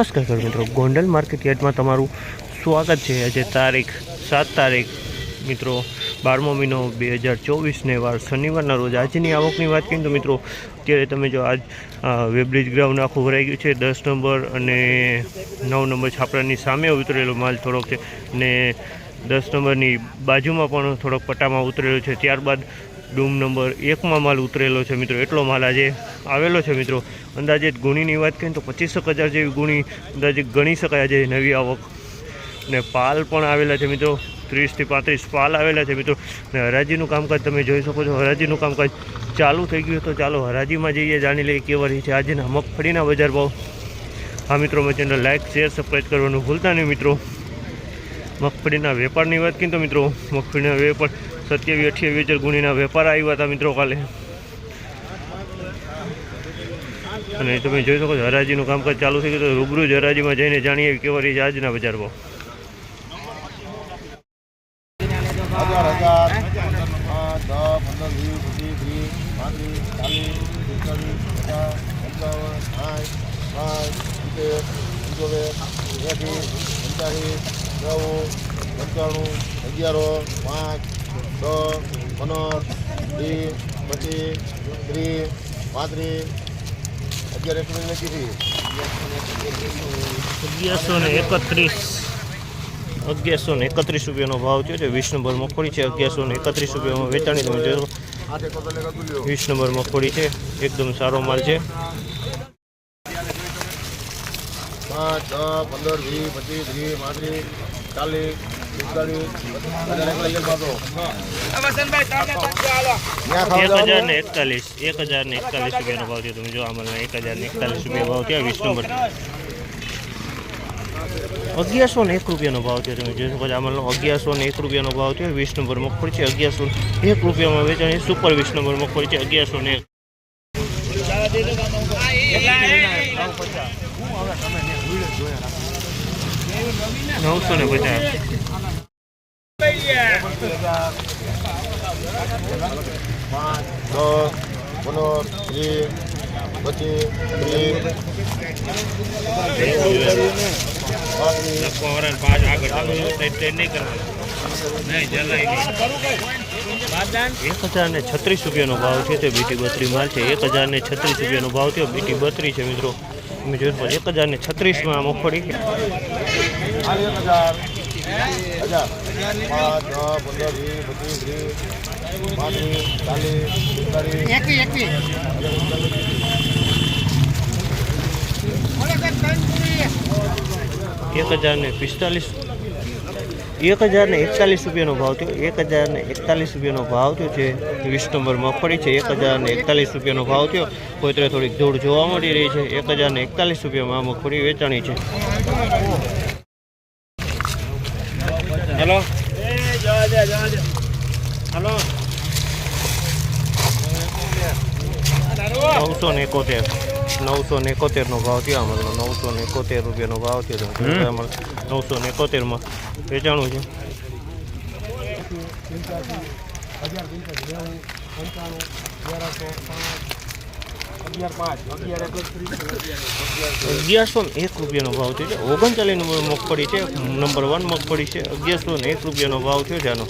નમસ્કાર ખેડૂત મિત્રો, ગોંડલ માર્કેટ યાર્ડમાં તમારું સ્વાગત છે. આજે તારીખ સાત તારીખ મિત્રો, બારમો મહિનો બે હજાર ચોવીસને વાર શનિવારના રોજ. આજની આવકની વાત કરીએ તો મિત્રો, અત્યારે તમે જો આજ વેબ્રિજ ગ્રાઉન્ડ આખું ભરાઈ ગયું છે. દસ નંબર અને નવ નંબર છાપરાની સામે ઉતરેલો માલ થોડોક છે. ને દસ નંબરની બાજુમાં પણ થોડોક પટ્ટામાં ઉતરેલો છે. ત્યારબાદ ડૂમ નંબર એકમાં માલ ઉતરેલો છે મિત્રો. એટલો માલ આજે આવેલો છે મિત્રો. અંદાજે ગુણીની વાત કરીએ તો પચીસેક હજાર જેવી ગુણી અંદાજે ગણી શકાય આજે નવી આવક. ને પાલ પણ આવેલા છે મિત્રો. ત્રીસથી પાંત્રીસ પાલ આવેલા છે મિત્રો. ને હરાજીનું કામકાજ તમે જોઈ શકો છો. હરાજીનું કામકાજ ચાલુ થઈ ગયું તો ચાલો હરાજીમાં જઈએ, જાણી લઈએ કેવા રહી છે આજના મગફળીના બજાર ભાવ. હા મિત્રો મેં ચેનલ લાઇક શેર સબસ્ક્રાઈબ કરવાનું ભૂલતા નહીં મિત્રો. મગફળીના વેપારની વાત કરીએ તો મિત્રો, મગફળીના વેપાર સત્યાવીસ, અઠ્યાવીસ હજાર ગુણીના વેપાર આવ્યા હતા મિત્રો કાલે. અને તમે જોઈ શકો હરાજીનું કામકાજ ચાલુ થઈ ગયું તો રૂબરૂ જ હરાજીમાં જઈને જાણીએ કેવા છે આજના બજાર ભાવ. પંચાણું, અગિયારો, પાંચ દસ મનોજ ડી પછી ત્રી પાંત્રી અગિયાર એકવીસ લખી અગિયારસો ને એકત્રીસ. અગિયારસો ને એકત્રીસ રૂપિયાનો ભાવ થયો છે. વીસ નંબર મગફળી છે. અગિયારસો ને એકત્રીસ રૂપિયામાં વેચાણી તમે તુલ્યો વીસ નંબર મગફળી છે. એકદમ સારો માલ છે. પાંચ છ પંદર વીસ પચીસ ત્રીસ પાંત્રીસ ચાલીસ. એક હજાર ને એકતાલીસ એક હજાર ને એકતાલીસ રૂપિયાનો ભાવ થયો તમે જો આમાં એક હજાર ને એકતાલીસ રૂપિયા ભાવ થયા વીસ નંબર. અગિયારસો ને એક રૂપિયાનો ભાવ થયો તમે જોઈ શકો છો આમાં અગિયારસો ને એક રૂપિયાનો ભાવ થયો વીસ નંબર મગફળી છે અગિયારસો એક રૂપિયામાં વેચાણી સુપર વીસ નંબર મગફળી છે અગિયારસો ને એક. નવસો ને પચાસ. પાંચ દસ એક હજાર ને છત્રીસ રૂપિયાનો ભાવ છે તે બીટી બત્રી માલ છે. એક હજાર ને છત્રીસ રૂપિયાનો ભાવ થયો. બીટી બત્રી છે મિત્રો. તમે જોઈ શકો એક હજાર ને છત્રીસમાં મગફળી એક હજાર. હજાર. પાંચ દસ પંદર વીસ પચીસ ત્રીસ પાંત્રીસ ચાલીસ પિસ્તાલીસ એક હજાર ને પિસ્તાલીસ. એક હજાર ને એકતાલીસ રૂપિયાનો ભાવ થયો. એક હજાર ને એકતાલીસ રૂપિયાનો ભાવ થયો છે. વીસ નંબર મગફળી છે. એક હજાર ને એકતાલીસ રૂપિયાનો ભાવ થયો. કોઈતરે થોડીક ધૂળ જોવા મળી રહી છે. એક હજાર ને એકતાલીસ રૂપિયામાં મગફળી વેચાણી છે. હેલો. હેલો. નવસો ને એકોતેર. નવસો ને એકોતેરનો ભાવ થયો અમારો. નવસો ને એકોતેર રૂપિયાનો ભાવ થયો અમારે નવસો ને એકોતેરમાં વેચાણું છે. અગિયારસો ને એક રૂપિયાનો ભાવ થયો છે. ઓગણચાલીસ નંબર મગફળી છે. નંબર વન મગફળી છે. અગિયારસો ને એક રૂપિયાનો ભાવ થયો છે આનો.